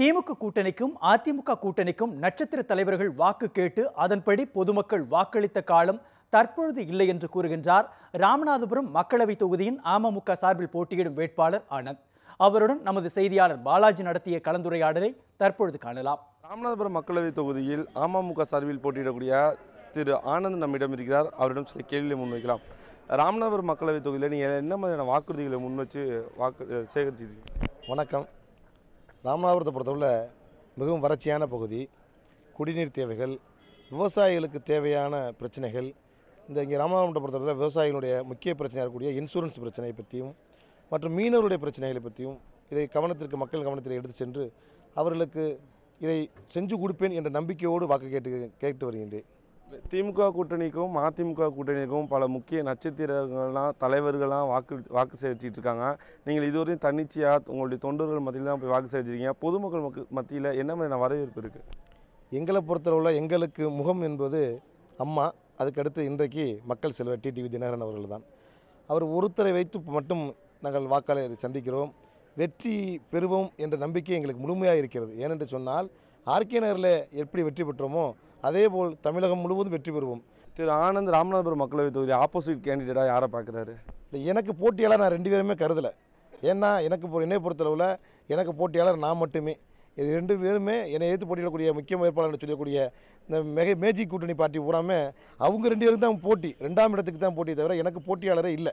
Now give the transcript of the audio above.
திமுக கூட்டணிக்கும் அதிமுக கூட்டணிக்கும் நட்சத்திர தலைவர்கள் வாக்கு கேட்டு அதன்படி பொதுமக்கள் வாக்களித்த காலம் தற்பொழுது இல்லை என்று கூறுகின்றார். ராமநாதபுரம் மக்களவை தொகுதியின் அமமுக சார்பில் போட்டியிடும் வேட்பாளர் ஆனந்த். அவருடன் நமது செய்தியாளர் பாலாஜி நடத்திய கலந்துரையாடலை தற்பொழுது காணலாம். ராமநாதபுரம் மக்களவை தொகுதியில் அமமுக சார்பில் போட்டியிடக்கூடிய திரு ஆனந்த் நம்மிடம் இருக்கிறார். அவரிடம் சில கேள்விகளை முன்வைக்கலாம். ராமநாதபுரம் மக்களவை தொகுதியில் நீங்கள் என்ன மாதிரியான வாக்குறுதிகளை முன்வச்சு வாக்கு சேகரிச்சிருக்கீங்க? வணக்கம். ராமநாதபுரத்தை பொறுத்தவரை மிகவும் வறட்சியான பகுதி குடிநீர் தேவைகள் விவசாயிகளுக்கு தேவையான பிரச்சனைகள் இந்த இங்கே ராமநாதபுரத்தை பொறுத்தவரை விவசாயிகளுடைய முக்கிய பிரச்சனையாக இருக்கக்கூடிய இன்சூரன்ஸ் பிரச்சனையை பற்றியும் மற்றும் மீனவருடைய பிரச்சனைகளை பற்றியும் இதை கவனத்திற்கு மக்கள் கவனத்தில் எடுத்து சென்று அவர்களுக்கு இதை செஞ்சு கொடுப்பேன் என்ற நம்பிக்கையோடு வாக்கு கேட்டு கேட்டு வருகின்றேன். திமுக கூட்டணிக்கும் மதிமுக கூட்டணிக்கும் பல முக்கிய நட்சத்திரங்கள்லாம் தலைவர்கள்லாம் வாக்கு வாக்கு சேகரிச்சிட்டு இருக்காங்க. நீங்கள் இதுவரையும் தன்னிச்சையாக உங்களுடைய தொண்டர்கள் மத்தியில் தான் போய் வாக்கு சேகரிச்சிருக்கீங்க. பொதுமக்கள் மத்தியில் என்ன மாதிரியான வரவேற்பு இருக்குது எங்களை பொறுத்தளவில் எங்களுக்கு முகம் என்பது அம்மா அதுக்கடுத்து இன்றைக்கு மக்கள் செல்வர் டிடிவி தினகரன் அவர்கள் தான் அவர் ஒருத்தரை வைத்து மட்டும் நாங்கள் வாக்காளர் சந்திக்கிறோம். வெற்றி பெறுவோம் என்ற நம்பிக்கை எங்களுக்கு முழுமையாக இருக்கிறது. ஏனென்று சொன்னால் ஆர்கே நகரில் எப்படி வெற்றி பெற்றோமோ அதேபோல் தமிழகம் முழுவதும் வெற்றி பெறுவோம். திரு ஆனந்த் ராமநாதபுரம் மக்களவை தொகுதி ஆப்போசிட் கேண்டிடேட்டாக யாரை பார்க்குறாரு? இல்லை எனக்கு போட்டியாளர் நான் ரெண்டு பேருமே கருதலை. ஏன்னா எனக்கு என்னை பொறுத்தளவில் எனக்கு போட்டியாளர் நான் மட்டுமே. இது ரெண்டு பேருமே என்னை எதிர்த்து போட்டியிடக்கூடிய முக்கிய வேட்பாளர்னு சொல்லக்கூடிய இந்த மெக மேஜிக் கூட்டணி பார்ட்டி பூராமே அவங்க ரெண்டு பேரும் தான் போட்டி. ரெண்டாம் இடத்துக்கு தான் போட்டி தவிர எனக்கு போட்டியாளரே இல்லை.